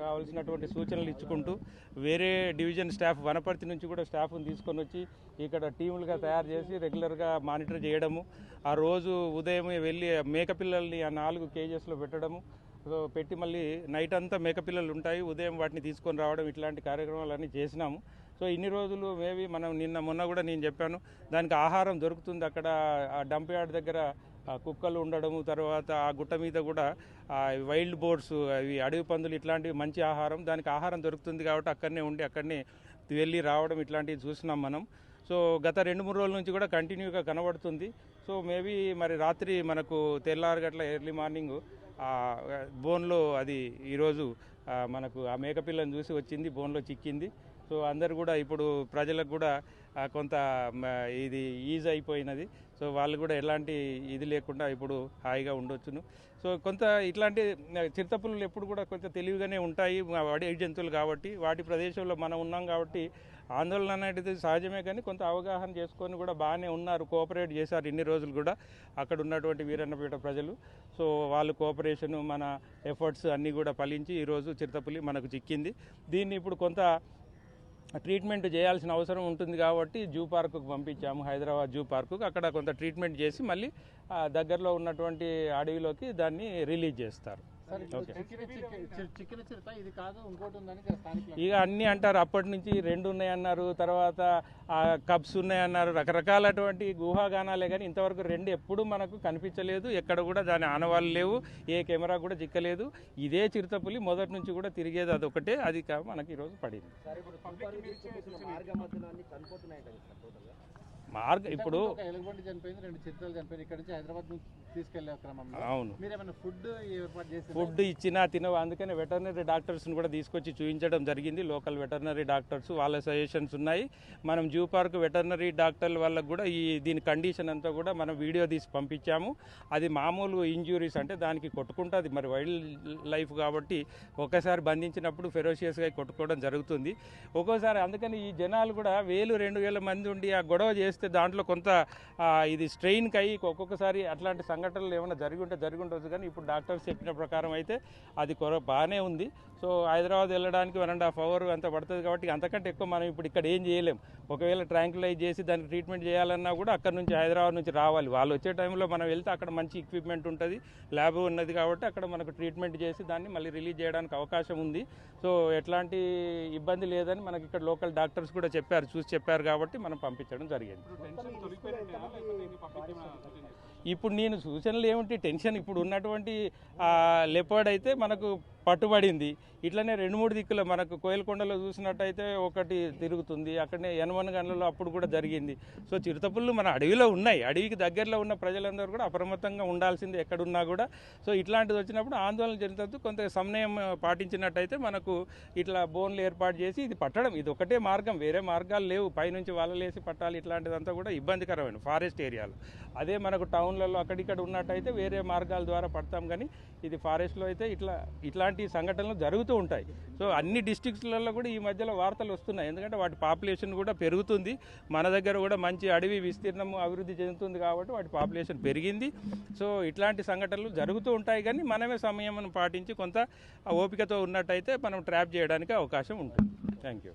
కావాల్సినటువంటి సూచనలు ఇచ్చుకుంటూ వేరే డివిజన్ స్టాఫ్ వనపర్తి నుంచి కూడా స్టాఫ్ని తీసుకొని వచ్చి ఇక్కడ టీములుగా తయారు చేసి రెగ్యులర్గా మానిటర్ చేయడము. ఆ రోజు ఉదయం వెళ్ళి మేకపిల్లల్ని ఆ నాలుగు కేజెస్లో పెట్టడము. సో పెట్టి మళ్ళీ నైట్ అంతా మేకపిల్లలు ఉంటాయి. ఉదయం వాటిని తీసుకొని రావడం ఇట్లాంటి కార్యక్రమాలన్నీ చేసినాము. సో ఇన్ని రోజులు మేబీ మనం నిన్న మొన్న కూడా నేను చెప్పాను దానికి ఆహారం దొరుకుతుంది అక్కడ ఆ డంప్ యార్డ్ దగ్గర కుక్కలు ఉండడము తర్వాత ఆ గుట్ట మీద కూడా వైల్డ్ బోర్డ్స్ అవి అడవి పందులు ఇట్లాంటివి మంచి ఆహారం. దానికి ఆహారం దొరుకుతుంది కాబట్టి అక్కడనే ఉండి అక్కడనే వెళ్ళి రావడం ఇట్లాంటివి చూసినాం మనం. సో గత రెండు మూడు రోజుల నుంచి కూడా కంటిన్యూగా కనబడుతుంది. సో మేబీ మరి రాత్రి మనకు తెల్లారు గట్ల ఎర్లీ మార్నింగ్ బోన్లో అది ఈరోజు మనకు ఆ మేకపిల్లని చూసి వచ్చింది బోన్లో చిక్కింది. సో అందరు కూడా ఇప్పుడు ప్రజలకు కూడా కొంత మ, ఇది ఈజ్ అయిపోయినది. సో వాళ్ళు కూడా ఎలాంటి ఇది లేకుండా ఇప్పుడు హాయిగా ఉండొచ్చును. సో కొంత ఇట్లాంటి చిరుతపులు ఎప్పుడు కూడా కొంచెం తెలివిగానే ఉంటాయి. అడవి జంతువులు కాబట్టి వాటి ప్రదేశంలో మనం ఉన్నాం కాబట్టి ఆందోళన అనేది సహజమే కానీ కొంత అవగాహన చేసుకొని కూడా బాగానే ఉన్నారు కోఆపరేట్ చేశారు ఇన్ని రోజులు కూడా. అక్కడ ఉన్నటువంటి వీరన్నపేట ప్రజలు. సో వాళ్ళు కోఆపరేషన్ మన ఎఫర్ట్స్ అన్నీ కూడా ఫలించి ఈరోజు చిరుతపులి మనకు చిక్కింది. దీన్ని ఇప్పుడు కొంత ట్రీట్మెంట్ చేయాల్సిన అవసరం ఉంటుంది కాబట్టి జూ పార్కుకు పంపించాము హైదరాబాద్ జూ పార్కుకు. అక్కడ కొంత ట్రీట్మెంట్ చేసి మళ్ళీ దగ్గరలో ఉన్నటువంటి అడవిలోకి దాన్ని రిలీజ్ చేస్తారు. ఇక అన్నీ అంటారు. అప్పటి నుంచి రెండు ఉన్నాయన్నారు తర్వాత ఆ కప్స్ ఉన్నాయన్నారు. రకరకాలటువంటి గుహాగానాలే కానీ ఇంతవరకు రెండు ఎప్పుడు మనకు కనిపించలేదు. ఎక్కడ కూడా దాని ఆనవాళ్ళు లేవు. ఏ కెమెరా కూడా చిక్కలేదు ఇదే చిరుతపులి మొదటి నుంచి కూడా తిరిగేది అది కా- మనకి ఈరోజు పడింది. మార్గ ఇప్పుడు ఒక ఎలుగుబంటి చనిపోయింది రెండు చిరుతలు చనిపోయింది ఇక్కడ నుంచి హైదరాబాద్ నుంచి తీసుకెళ్ళే క్రమంలో. అవును. మీరేమైనా ఫుడ్ ఏర్పాటు చేసి ఫుడ్ ఇచ్చినా తినవు అందుకనే వెటర్నరీ డాక్టర్స్ని కూడా తీసుకొచ్చి చూపించడం జరిగింది. లోకల్ వెటర్నరీ డాక్టర్స్ వాళ్ళ సజెషన్స్ ఉన్నాయి. మనం జూ పార్క్ వెటర్నరీ డాక్టర్ల వాళ్ళకు కూడా ఈ దీని కండిషన్ అంతా కూడా మనం వీడియో తీసి పంపించాము. అది మామూలు ఇంజురీస్ అంటే దానికి కొట్టుకుంటుంది. మరి వైల్డ్ లైఫ్ కాబట్టి ఒక్కసారి బంధించినప్పుడు ఫెరోషియస్గా కొట్టుకోవడం జరుగుతుంది. ఒక్కోసారి అందుకని ఈ జనాలు కూడా వేలు రెండు వేల మంది ఉండి ఆ గొడవ చేస్తే దాంట్లో కొంత ఇది స్ట్రెయిన్కి అయ్యి ఒక్కొక్కసారి అట్లాంటి సంఘటనలు ఏమైనా జరిగి ఉంటే జరిగి ఉండొచ్చు కానీ ఇప్పుడు డాక్టర్స్ చెప్పిన ప్రకారం అయితే అది కొర బాగానే ఉంది. సో హైదరాబాద్ వెళ్ళడానికి వన్ అండ్ హాఫ్ అవర్ అంత పడుతుంది కాబట్టి అంతకంటే ఎక్కువ మనం ఇప్పుడు ఇక్కడ ఏం చేయలేం. ఒకవేళ ట్రాంకులైజ్ చేసి దానికి ట్రీట్మెంట్ చేయాలన్నా కూడా అక్కడ నుంచి హైదరాబాద్ నుంచి రావాలి. వాళ్ళు వచ్చే టైంలో మనం వెళ్తే అక్కడ మంచి ఎక్విప్మెంట్ ఉంటుంది ల్యాబ్ ఉన్నది కాబట్టి అక్కడ మనకు ట్రీట్మెంట్ చేసి దాన్ని మళ్ళీ రిలీజ్ చేయడానికి అవకాశం ఉంది. సో ఎట్లాంటి ఇబ్బంది లేదని మనకి ఇక్కడ లోకల్ డాక్టర్స్ కూడా చెప్పారు చూసి చెప్పారు కాబట్టి మనం పంపించడం జరిగింది. ఇప్పుడు నేను సూచనలు ఏమిటి? టెన్షన్ ఇప్పుడు ఉన్నటువంటి లెపర్డ్ అయితే మనకు పట్టుబడింది. ఇట్లనే రెండు మూడు దిక్కులు మనకు కోయలకొండలో చూసినట్టయితే ఒకటి తిరుగుతుంది. అక్కడనే యనమన గనులలో అప్పుడు కూడా జరిగింది. సో చిరుతపుళ్ళు మన అడవిలో ఉన్నాయి. అడవికి దగ్గరలో ఉన్న ప్రజలందరూ కూడా అప్రమత్తంగా ఉండాల్సింది ఎక్కడున్నా కూడా. సో ఇట్లాంటిది వచ్చినప్పుడు ఆందోళన చెందుతూ కొంత సమయం పాటించినట్టయితే మనకు ఇట్లా బోన్లు ఏర్పాటు చేసి ఇది పట్టడం ఇది ఒకటే మార్గం. వేరే మార్గాలు లేవు. పైనుంచి వలలేసి పట్టాలి ఇట్లాంటిదంతా కూడా ఇబ్బందికరమైన ఫారెస్ట్ ఏరియాలో. అదే మనకు టౌన్లలో అక్కడిక్కడ ఉన్నట్టయితే వేరే మార్గాల ద్వారా పడతాం కానీ ఇది ఫారెస్ట్లో అయితే ఇట్లా ఇట్లాంటి సంఘటనలు జరుగుతూ ఉంటాయి. సో అన్ని డిస్టిక్స్లలో కూడా ఈ మధ్యలో వార్తలు వస్తున్నాయి. ఎందుకంటే వాటి పాపులేషన్ కూడా పెరుగుతుంది. మన దగ్గర కూడా మంచి అడవి విస్తీర్ణం అభివృద్ధి చెందుతుంది కాబట్టి వాటి పాపులేషన్ పెరిగింది. సో ఇట్లాంటి సంఘటనలు జరుగుతూ ఉంటాయి కానీ మనమే సమయం పాటించి కొంత ఓపికతో ఉన్నట్టయితే మనం ట్రాప్ చేయడానికి అవకాశం ఉంటుంది. Thank you.